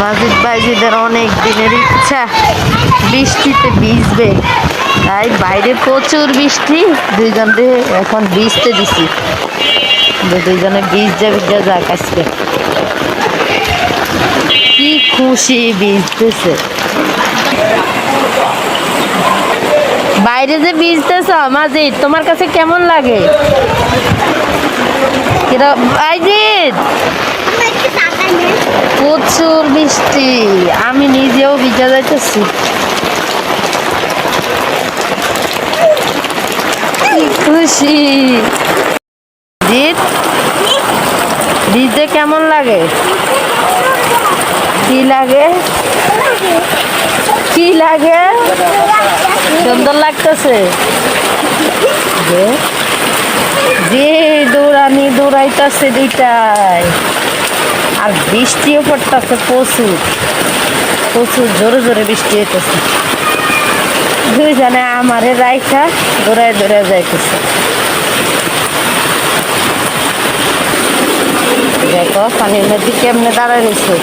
মাজিদ বাইজিদের অনেক দিনের ইচ্ছা। বৃষ্টিতে ভিজবে। তাই বাইরে প্রচুর বৃষ্টি। দুইজনকে এখন ভিজতে দিছি। দুইজনে বীজ যা যাক আজকে। কি খুশি ভিজতেছে। বাইরে যে ভিজতেছ, মাজিদ, তোমার কাছে কেমন লাগে? কিরম প্রচুর বৃষ্টি আমি নিজেও ভিজা যাইতেছি। খুশি। জিৎ, ভিজতে কেমন লাগে? কি লাগে? কি লাগে? সুন্দর লাগতেছে। যে দৌড়ানি দৌড়াইতেছে দুইটাই আর বৃষ্টিও পড়তেছে প্রচুর। প্রচুর জোরে জোরে বৃষ্টি হইতেছে। দুইজনে আমারে রাইখা দৌড়ায় দৌড়ায় যাইতেছে। দেখো পানির মধ্যে কেমনে দাঁড়ায় রয়েছে